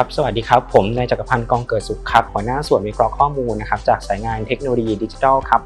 ครับสวัสดีครับ ผมนายจักรพันธ์กองเกิดสุขครับหัวหน้าส่วนวิเคราะห์ข้อมูลนะครับจากสายงานเทคโนโลยีดิจิทัลครับ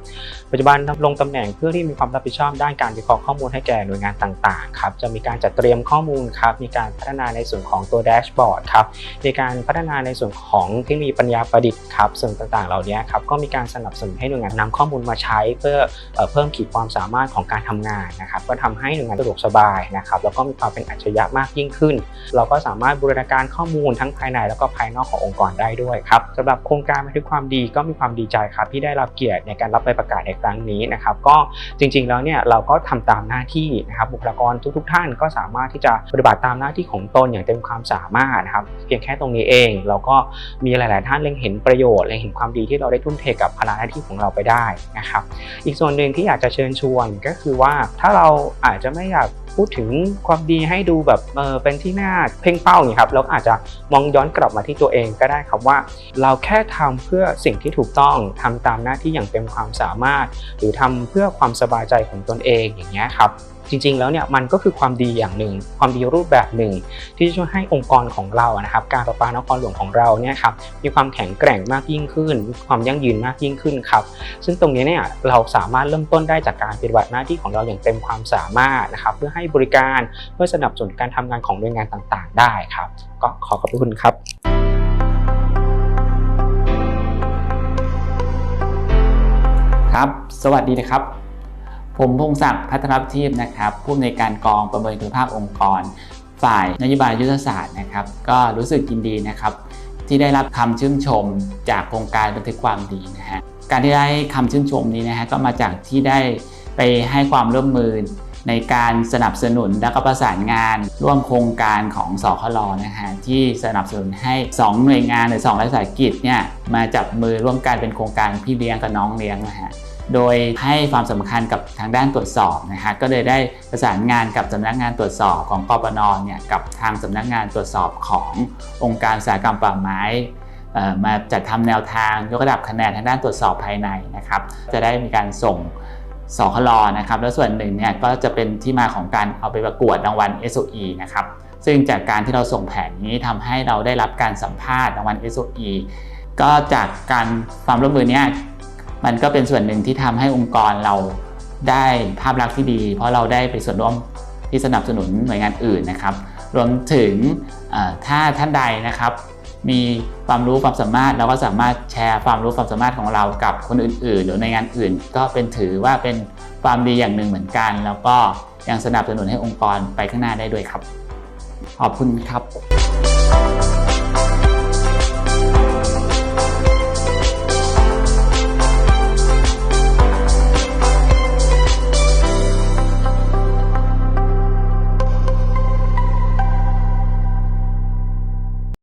ปัจจุบันดำรงตำแหน่งเพื่อที่มีความรับผิดชอบด้านการวิเคราะห์ข้อมูลให้แก่หน่วยงานต่างๆครับจะมีการจัดเตรียมข้อมูลครับมีการพัฒนาในส่วนของตัวแดชบอร์ดครับมีการพัฒนาในส่วนของเทคโนโลยีปัญญาประดิษฐ์ครับส่วนต่างๆ เหล่านี้ครับก็มีการสนับสนุนให้หน่วยงานนำข้อมูลมาใช้เพื่อเออเพิ่มขีดความสามารถของการทำงานนะครับก็ทำให้หน่วยงานสะดวกสบายนะครับแล้วก็มีความเป็นอัจฉริยะมากยิ่งขึ้น เราก็สามารถบูรณาการข้อมูลทั้งภายในแล้วก็ภายนอกขององค์กรได้ด้วยครับสำหรับโครงการบันทึกความดีก็มีความดีใจครับที่ได้รับเกียรติในการรับใบประกาศในครั้งนี้นะครับก็จริงๆแล้วเนี่ยเราก็ทำตามหน้าที่นะครับบุคลากรทุก ๆ ท่านก็สามารถที่จะปฏิบัติตามหน้าที่ของตนอย่างเต็มความสามารถนะครับเพียงแค่ตรงนี้เอง เราก็มีหลาย ๆ ท่านเล็งเห็นประโยชน์เล็งเห็นความดีที่เราได้ทุ่มเทกับภาระหน้าที่ของเราไปได้นะครับอีกส่วนหนึ่งที่อยากจะเชิญชวนก็คือว่าถ้าเราอาจจะไม่อยาก พูดถึงความดีให้ดูแบบเออเป็นที่น่าเพ่งเป้านี่ครับเราก็อาจจะมองย้อนกลับมาที่ตัวเองก็ได้ครับว่า เราแค่ทำเพื่อสิ่งที่ถูกต้องทำตามหน้าที่อย่างเต็มความสามารถ หรือทำเพื่อความสบายใจของตนเองอย่างเงี้ยครับ จริงๆ แล้วเนี่ยมันก็คือความดีอย่างหนึ่ง ความดีรูปแบบหนึ่ง ที่จะช่วยให้องค์กรของเราอะนะครับ การประปานครหลวงของเราเนี่ยครับมีความแข็งแกร่งมากยิ่งขึ้น มีความยั่งยืนมากยิ่งขึ้นครับ ซึ่งตรงนี้เนี่ยเราสามารถเริ่มต้นได้จากการปฏิบัติหน้าที่ของเราอย่างเต็มความสามารถนะครับ เพื่อให้บริการเพื่อสนับสนุนการทำงานของหน่วยงานต่างๆ ได้ครับ ก็ขอขอบคุณครับครับ สวัสดีนะครับ ผมพงศักดิ์พัฒนรับทีพนะครับผู้อำนวยการกองประเมินคุณภาพองค์กร ฝ่ายนโยบายยุทธศาสตร์นะครับ ก็รู้สึกยินดีนะครับ ที่ได้รับคำชื่นชมจากโครงการบันทึกความดีนะฮะการที่ได้คำชื่นชมนี้นะฮะก็มาจากที่ได้ไปให้ความร่วมมือในการสนับสนุนและก็ประสานงาน ร่วมโครงการของสคลนะฮะที่สนับสนุนให้ 2 หน่วยงานหรือ2รัฐวิสาหกิจเนี่ยมาจับมือร่วมกันเป็นโครงการพี่เลี้ยงกับน้องเลี้ยงนะฮะ โดยให้ความสำคัญกับทางด้านตรวจสอบนะฮะก็เลยได้ประสานงานกับสำนักงานตรวจสอบของกปนเนี่ยกับทางสำนักงานตรวจสอบขององค์การอุตสาหกรรมป่าไม้มาจัดทำแนวทางยกระดับคะแนนทางด้านตรวจสอบภายในนะครับจะได้มีการส่งสคลนะครับแล้วส่วนหนึ่งเนี่ยก็จะเป็นที่มาของการเอาไปประกวดรางวัล SOE นะครับซึ่งจากการที่เราส่งแผนนี้ทำให้เราได้รับการสัมภาษณ์รางวัล SOE ก็จากการความร่วมมือเนี้ย มันก็เป็นส่วนหนึ่งที่ทำให้องค์กรเราได้ภาพลักษณ์ที่ดี เพราะเราได้ไปส่วนร่วมที่สนับสนุนหน่วยงานอื่นนะครับ รวมถึงถ้าท่านใดนะครับ มีความรู้ความสามารถเราก็สามารถแชร์ความรู้ความสามารถของเรากับคนอื่น ๆ หรือหน่วยงานอื่น ก็เป็นถือว่าเป็นความดีอย่างหนึ่งเหมือนกัน แล้วก็ยังสนับสนุนให้องค์กรไปข้างหน้าได้ด้วยครับ ขอบคุณครับ